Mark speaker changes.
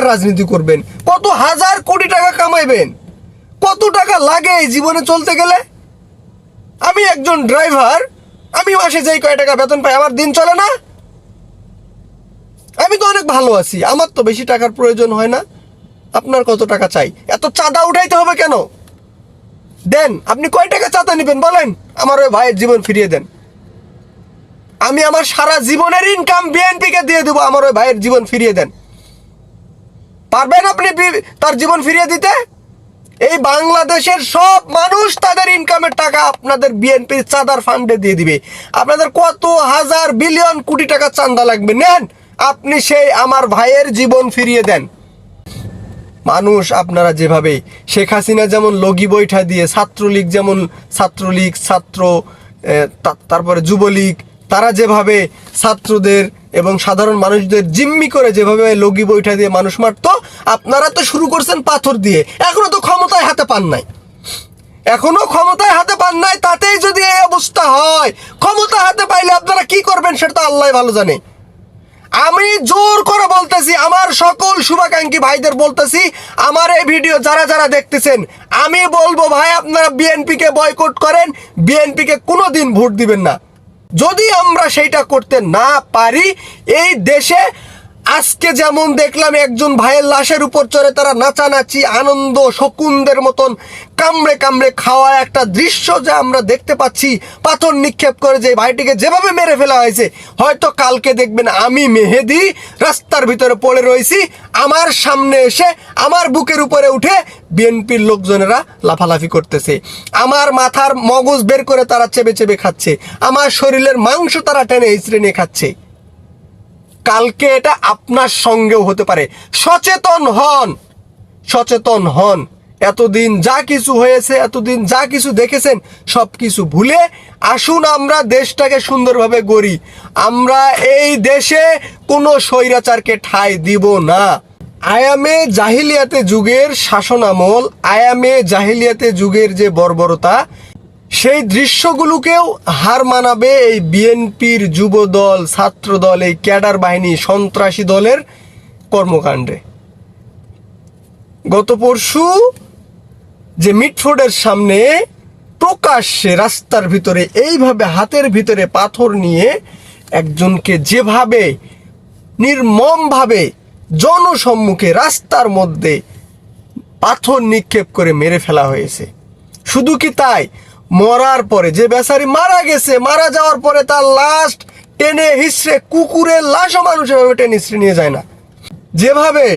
Speaker 1: টাকার রাজনীতি করবেন, কত হাজার কোটি টাকা কামাইবেন, কত টাকা লাগে এই জীবনে চলতে গেলে? আমি একজন ড্রাইভার, আমি মাসে যেই কয় টাকা বেতন পাই, আমার দিন চলে না? আমি তো অনেক ভালো আছি, আমার তো বেশি টাকার প্রয়োজন হয় না। আপনার কত টাকা চাই? এত চাঁদা উঠাইতে হবে কেন? দেন, আপনি কয় টাকা চাঁদা নেবেন বলেন? আমার ওই ভাইয়ের জীবন ফিরিয়ে দেন। আমি আমার সারা জীবনের ইনকাম বিএনপিকে দিয়ে দেবো, আমার ওই ভাইয়ের জীবন ফিরিয়ে দেন। পারবেন আপনি তার জীবন ফিরিয়ে দিতে? এই বাংলাদেশের সব মানুষ তাদের ইনকামের টাকা আপনাদের বিএনপির চাঁদার ফান্ডে দিয়ে দিবে। আপনাদের কত হাজার বিলিয়ন কোটি টাকা চাঁদা লাগবে? নেন, আপনি সেই আমার ভাইয়ের জীবন ফিরিয়ে দেন। মানুষ আপনারা যেভাবে, শেখ হাসিনা যেমন লগি বৈঠা দিয়ে, ছাত্রলীগ যেমন ছাত্রলীগ, ছাত্র তারপরে যুবলীগ, তারা যেভাবে ছাত্রদের এবং সাধারণ মানুষদের জিম্মি করে যেভাবে লগি বৈঠা দিয়ে মানুষ মারত, আপনারা তো শুরু করছেন পাথর দিয়ে। এখনও তো ক্ষমতায় হাতে পান নাই। এখনও ক্ষমতায় হাতে পান নাই, তাতেই যদি এই অবস্থা হয়, ক্ষমতা হাতে পাইলে আপনারা কি করবেন সেটা তো আল্লাহ ভালো জানে। আমি জোর করে বলতেছি, আমার সকল শুভাকাঙ্ক্ষী ভাইদের বলতেছি, আমার এই ভিডিও যারা যারা দেখতেছেন, আমি বলব ভাই, আপনারা বিএনপিকে বয়কট করেন বিএনপিকে কোনো দিন ভোট দিবেন না। যদি আমরা সেইটা করতে না পারি, এই দেশে আজকে যেমন দেখলাম একজন ভাইয়ের লাশের উপর চড়ে তারা নাচানাচি, আনন্দ, শকুনদের মতন কামড়ে কামড়ে খাওয়া একটা দৃশ্য যা আমরা দেখতে পাচ্ছি। পাথর নিক্ষেপ করে যে ভাইটিকে যেভাবে মেরে ফেলা হয়েছে, হয়তো কালকে দেখবেন আমি মেহেদি রাস্তার ভিতরে পড়ে রয়েছি, আমার সামনে এসে আমার বুকের উপরে উঠে বিএনপির লোকজনেরা লাফালাফি করতেছে। আমার মাথার মগজ বের করে তারা চেবে চেবে খাচ্ছে। আমার শরীরের মাংস তারা টেনে নিয়ে খাচ্ছে। কালকে এটা আপনার সঙ্গেও হতে পারে। সচেতন হন। সচেতন হন। এতদিন যা কিছু হয়েছে, এতদিন যা কিছু দেখেছেন, সব কিছু ভুলে আসুন আমরা দেশটাকে সুন্দরভাবে গড়ি। আমরা এই দেশে কোনো স্বৈরাচারকে ঠাঁই দিব না। আয়ামে জাহিলিয়াতে যুগের শাসন আমল আয়ামে জাহিলিয়াতে যুগের যে বর্বরতা, সেই দৃশ্যগুলোকেও হার মানাবে এই বিএনপির যুবদল, ছাত্রদল, এই ক্যাডার বাহিনী, সন্ত্রাসী দলের কর্মকাণ্ডে। গত পরশু যে মিটফোর্ডের সামনে প্রকাশ্যে রাস্তার ভিতরে, এইভাবে হাতের ভিতরে পাথর নিয়ে একজনকে যেভাবে নির্মমভাবে জনসম্মুখে রাস্তার মধ্যে পাথর নিক্ষেপ করে মেরে ফেলা হয়েছে। শুধু কি তাই? মরার পরে যে বেচারি মারা গেছে, মারা যাওয়ার পরে তার লাশ টেনে হিসড়ে কুকুরের লাশও মানুষ এভাবে টেনে হিসড়ে নিয়ে যায় না। যেভাবে